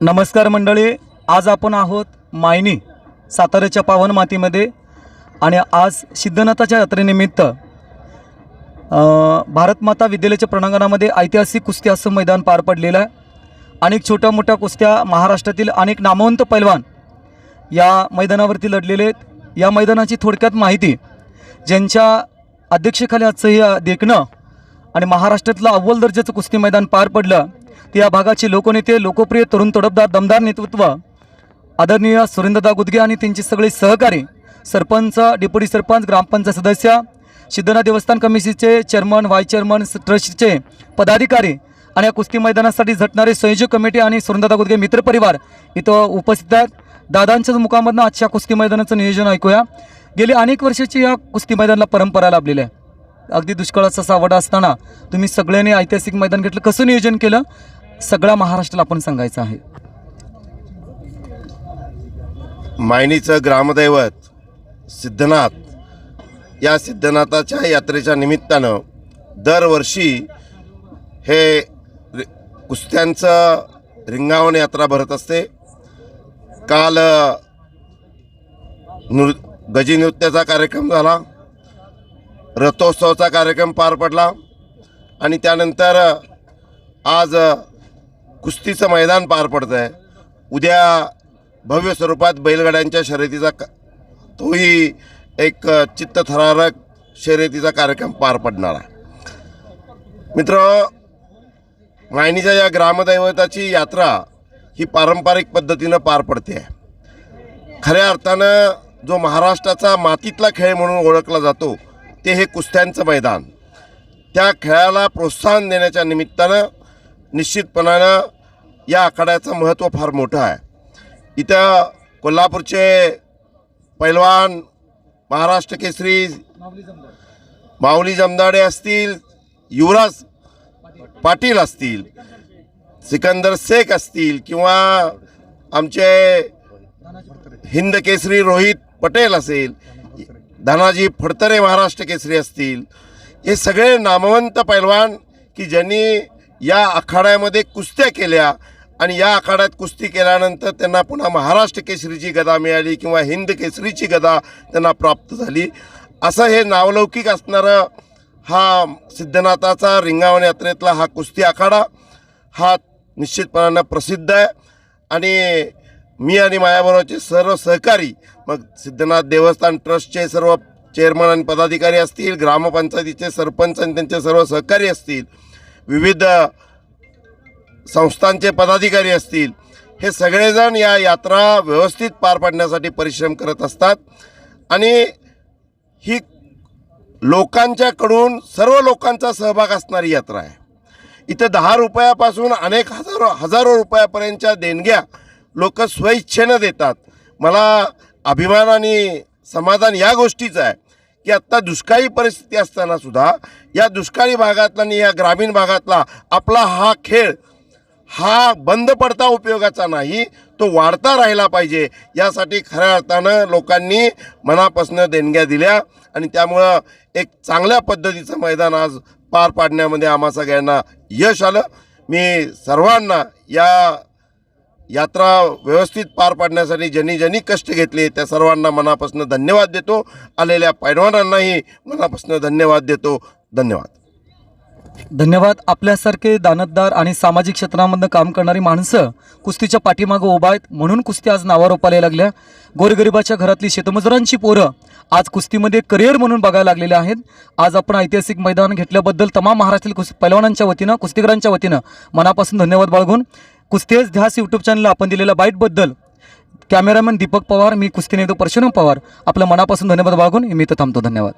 नमस्कार मंडळी आज आपण आहोत मायनी साताऱ्याच्या पावन मातीमध्ये. आणि आज सिद्धनाथाच्या यात्रेनिमित्त भारतमाता विद्यालयाच्या प्रणांगणामध्ये ऐतिहासिक कुस्ती असं मैदान पार पडलेलं आहे. अनेक छोट्या मोठ्या कुस्त्या महाराष्ट्रातील अनेक नामवंत पैलवान या मैदानावरती लढलेले आहेत. या मैदानाची थोडक्यात माहिती ज्यांच्या अध्यक्षेखाली आजचं हे देखणं आणि महाराष्ट्रातलं अव्वल दर्जाचं कुस्ती मैदान पार पडलं या भागाचे लोकनेते लोकप्रिय तरुण तडपदार दमदार नेतृत्व आदरणीय सुरेंद्रदा गुदगे आणि त्यांचे सगळे सहकारी सरपंच डेप्युटी सरपंच ग्रामपंचायत सदस्य सिद्धनाथ देवस्थान कमिटीचे चेअरमन व्हाईस चेअरमन ट्रस्टचे पदाधिकारी आणि या कुस्ती मैदानासाठी झटणारे संयोजक कमिटी आणि सुरेंद्रदा गुदगे मित्रपरिवार इथं उपस्थित आहेत. दादांच्याच मुखामधनं आजच्या कुस्ती मैदानाचं नियोजन ऐकूया. गेली अनेक वर्षाची या कुस्ती मैदानाला परंपरा लाभलेली आहे. अगदी दुष्काळाचा सावडा असताना तुम्ही सगळ्यांनी ऐतिहासिक मैदान घेतलं. कसं नियोजन केलं? सगळ्या महाराष्ट्राला आपण सांगायचं आहे. मायनीचं ग्रामदैवत सिद्धनाथ. या सिद्धनाथाच्या यात्रेच्या निमित्तानं दरवर्षी हे कुस्त्यांचं रिंगावण यात्रा भरत असते. काल नृ गजी नृत्याचा कार्यक्रम झाला. रथोत्सवाचा कार्यक्रम पार पडला. आणि त्यानंतर आज कुस्तीचं मैदान पार पडतं आहे उद्या भव्य स्वरूपात बैलगाड्यांच्या शर्यतीचा क तोही एक चित्तथरारक शर्यतीचा कार्यक्रम पार पडणार आहे. मित्र मायनीच्या या ग्रामदैवताची यात्रा ही पारंपरिक पद्धतीनं पार पडते. आहे खऱ्या अर्थानं जो महाराष्ट्राचा मातीतला खेळ म्हणून ओळखला जातो ते हे कुस्त्यांचं मैदान. त्या खेळाला प्रोत्साहन देण्याच्या निमित्तानं निश्चितपणानं या आखाड्याचं महत्त्व फार मोठं आहे. इथं कोल्हापूरचे पैलवान महाराष्ट्र केसरी माऊली जमदाडे असतील युवराज पाटील असतील सिकंदर शेख असतील किंवा आमचे हिंद केसरी रोहित पटेल असेल धनाजी फडतरे महाराष्ट्र केसरी असतील हे सगळे नामवंत पैलवान की ज्यांनी या आखाड्यामध्ये कुस्त्या केल्या आणि या आखाड्यात कुस्ती केल्यानंतर त्यांना पुन्हा महाराष्ट्र केसरीची गदा मिळाली किंवा हिंद केसरीची गदा त्यांना प्राप्त झाली. असं हे नावलौकिक असणारं हा सिद्धनाथाचा रिंगावन यात्रेतला हा कुस्ती आखाडा हा निश्चितपणानं प्रसिद्ध आहे. आणि मी आणि मायाबरोबरचे सर्व सहकारी. मग सिद्धनाथ देवस्थान ट्रस्टचे सर्व चेअरमन आणि पदाधिकारी असतील ग्रामपंचायतीचे सरपंच आणि त्यांचे सर्व सहकारी असतील विविध संस्थांचे पदाधिकारी असतील हे सगळेजण या यात्रा व्यवस्थित पार पाडण्यासाठी परिश्रम करत असतात. आणि ही लोकांच्याकडून सर्व लोकांचा सहभाग असणारी यात्रा आहे. इथं दहा रुपयापासून अनेक हजारो हजारो रुपयापर्यंतच्या देणग्या लोक स्वइच्छेनं देतात. मला अभिमान आणि समाधान या गोष्टीचं आहे की आत्ता दुष्काळी परिस्थिती असताना सुद्धा या दुष्काळी भागातला आणि या ग्रामीण भागातला आपला हा खेळ हा बंद पडता उपयोगाचा नाही तो वाढता राहिला पाहिजे. यासाठी खऱ्या अर्थानं लोकांनी मनापासून देणग्या दिल्या आणि त्यामुळं एक चांगल्या पद्धतीचं मैदान आज पार पाडण्यामध्ये आम्हा सगळ्यांना यश आलं. मी सर्वांना या यात्रा व्यवस्थित पार पाडण्यासाठी ज्यांनी ज्यांनी कष्ट घेतले त्या सर्वांना मनापासून धन्यवाद देतो. आलेल्या पैलवानांनाही मनापासून धन्यवाद देतो. धन्यवाद. धन्यवाद. आपल्यासारखे दानतदार आणि सामाजिक क्षेत्रामधनं काम करणारी माणसं कुस्तीच्या पाठीमागं उभा आहेत म्हणून कुस्ती आज नावारोपाला लागल्या. गोरगरिबाच्या घरातली शेतमजुरांची पोरं आज कुस्तीमध्ये करिअर म्हणून बघायला लागलेले आहेत. आज आपण ऐतिहासिक मैदान घेतल्याबद्दल तमाम महाराष्ट्रातील कुस्ती पैलवानांच्या वतीनं कुस्तीगरांच्या वतीनं मनापासून धन्यवाद बाळगून कुस्तेच ध्यास यूट्यूब चॅनलला आपण दिलेल्या बाईटबद्दल कॅमेरामॅन दीपक पवार मी कुस्ती नेतो परशुराम पवार. आपल्या मनापासून धन्यवाद बाळगून मी इथं थांबतो. धन्यवाद.